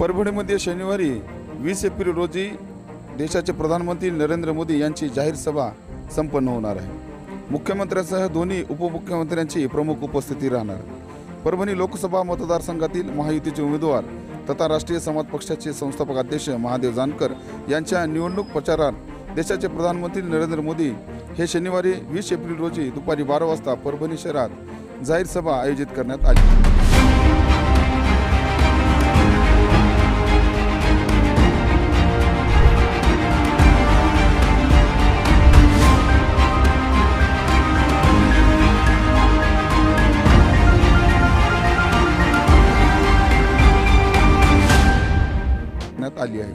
परभणीमध्ये शनिवारी वीस एप्रिल रोजी देशाचे प्रधानमंत्री नरेंद्र मोदी यांची जाहीर सभा संपन्न होणार आहे. मुख्यमंत्र्यांसह दोन्ही उपमुख्यमंत्र्यांची प्रमुख उपस्थिती राहणार. परभणी लोकसभा मतदारसंघातील महायुतीचे उमेदवार तथा राष्ट्रीय समाज पक्षाचे संस्थापक अध्यक्ष महादेव जानकर यांच्या निवडणूक प्रचारात देशाचे प्रधानमंत्री नरेंद्र मोदी हे शनिवारी वीस एप्रिल रोजी दुपारी बारा वाजता परभणी शहरात जाहीर सभा आयोजित करण्यात आली. करण्यात आली आहे.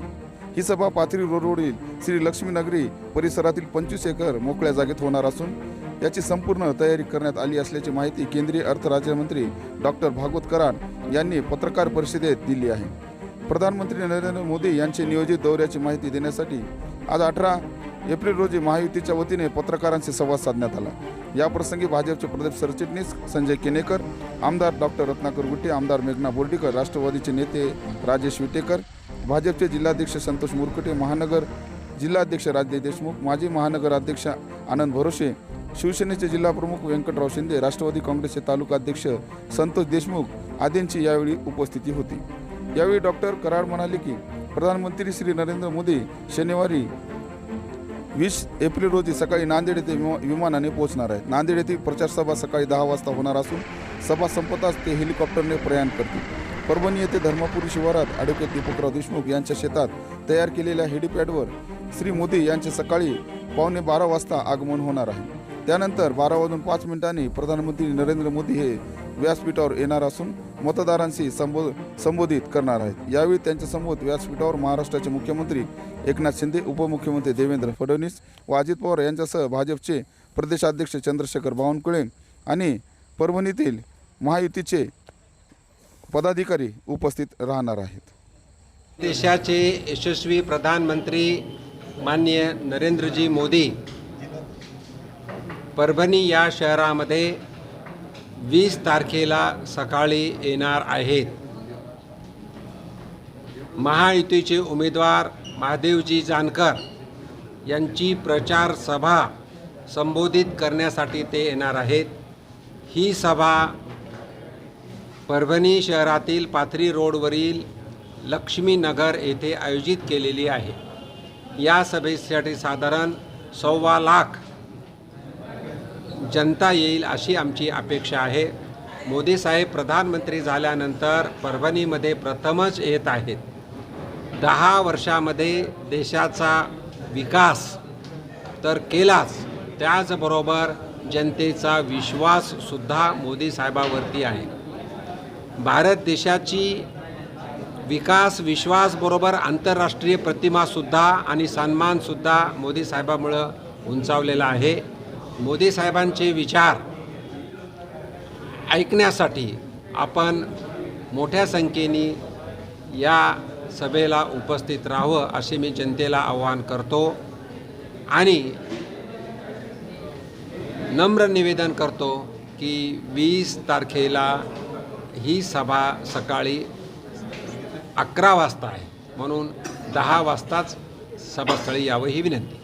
ही सभा पाथरी रोडवरील श्री लक्ष्मीनगरी परिसरातील पंचवीस एकर मोकळ्या जागेत होणार असून याची संपूर्ण तयारी करण्यात आली असल्याची माहिती केंद्रीय अर्थ राज्यमंत्री डॉक्टर भागवत कराड यांनी पत्रकार परिषदेत दिली आहे. प्रधानमंत्री नरेंद्र मोदी यांचे नियोजित दौऱ्याची माहिती देण्यासाठी आज अठरा एप्रिल रोजी महायुतीच्या वतीने पत्रकारांशी संवाद साधण्यात आला. याप्रसंगी भाजपचे प्रदेश सरचिटणीस संजय केनेकर आमदार डॉक्टर रत्नाकर गुट्टे आमदार मेघना बोर्डीकर राष्ट्रवादीचे नेते राजेश विटेकर भाजपचे जिल्हाध्यक्ष संतोष मुरकटे महानगर जिल्हाध्यक्ष राजदेव देशमुख माजी महानगर अध्यक्ष आनंद भरोसे शिवसेनेचे जिल्हाप्रमुख व्यंकटराव शिंदे राष्ट्रवादी काँग्रेसचे तालुका अध्यक्ष संतोष देशमुख आदींची यावेळी उपस्थिती होती. यावेळी डॉक्टर कराड म्हणाले की प्रधानमंत्री श्री नरेंद्र मोदी शनिवारी वीस एप्रिल रोजी सकाळी नांदेड येथे विमा- विमानाने पोहोचणार आहेत. नांदेड येथील प्रचार सभा सकाळी दहा वाजता होणार असून सभा संपताच ते हेलिकॉप्टरने प्रयाण करतील. परभणी येथे धर्मपुरी शिवारात ॲडव्होकेट दीपकराव देशमुख यांच्या शेतात तयार केलेल्या हेडीपॅडवर श्री मोदी यांचे सकाळी पावणे बारा वाजता आगमन होणार आहे. त्यानंतर बारा वाजून पाच मिनिटांनी प्रधानमंत्री नरेंद्र मोदी हे व्यासपीठावर येणार असून मतदारांशी संबो संबोधित करणार आहेत. यावेळी त्यांच्यासमोर व्यासपीठावर महाराष्ट्राचे मुख्यमंत्री एकनाथ शिंदे उपमुख्यमंत्री देवेंद्र फडणवीस व अजित पवार यांच्यासह भाजपचे प्रदेशाध्यक्ष चंद्रशेखर बावनकुळे आणि परभणीतील महायुतीचे पदाधिकारी उपस्थित राहणार आहेत. देशाचे यशस्वी प्रधानमंत्री माननीय नरेंद्रजी मोदी परभणी या शहरामध्ये वीस तारखेला सकाळी येणार आहेत. महायुतीचे उमेदवार महादेवजी जानकर यांची प्रचार सभा संबोधित करण्यासाठी ते येणार आहेत. ही सभा परभणी शहरातील पाथरी रोडवरील लक्ष्मीनगर येथे आयोजित केलेली आहे. या सभेसाठी साधारण सव्वा लाख जनता येईल अशी आमची अपेक्षा आहे. मोदी साहेब प्रधानमंत्री झाल्यानंतर परभणीमध्ये प्रथमच येत आहेत. दहा वर्षामध्ये देशाचा विकास तर केलाच त्याचबरोबर जनतेचा विश्वाससुद्धा मोदी साहेबावरती आहे. भारत देशाची विकास विश्वासबरोबर आंतरराष्ट्रीय प्रतिमासुद्धा आणि सन्मानसुद्धा मोदी साहेबामुळं उंचावलेला आहे. मोदी साहेबांचे विचार ऐकण्यासाठी आपण मोठ्या संख्येने या सभेला उपस्थित राहावं असे मी जनतेला आवाहन करतो आणि नम्र निवेदन करतो की वीस तारखेला ही सभा सकाळी अकरा वाजता आहे. म्हणून दहा वाजताच सभास्थळी यावं ही विनंती.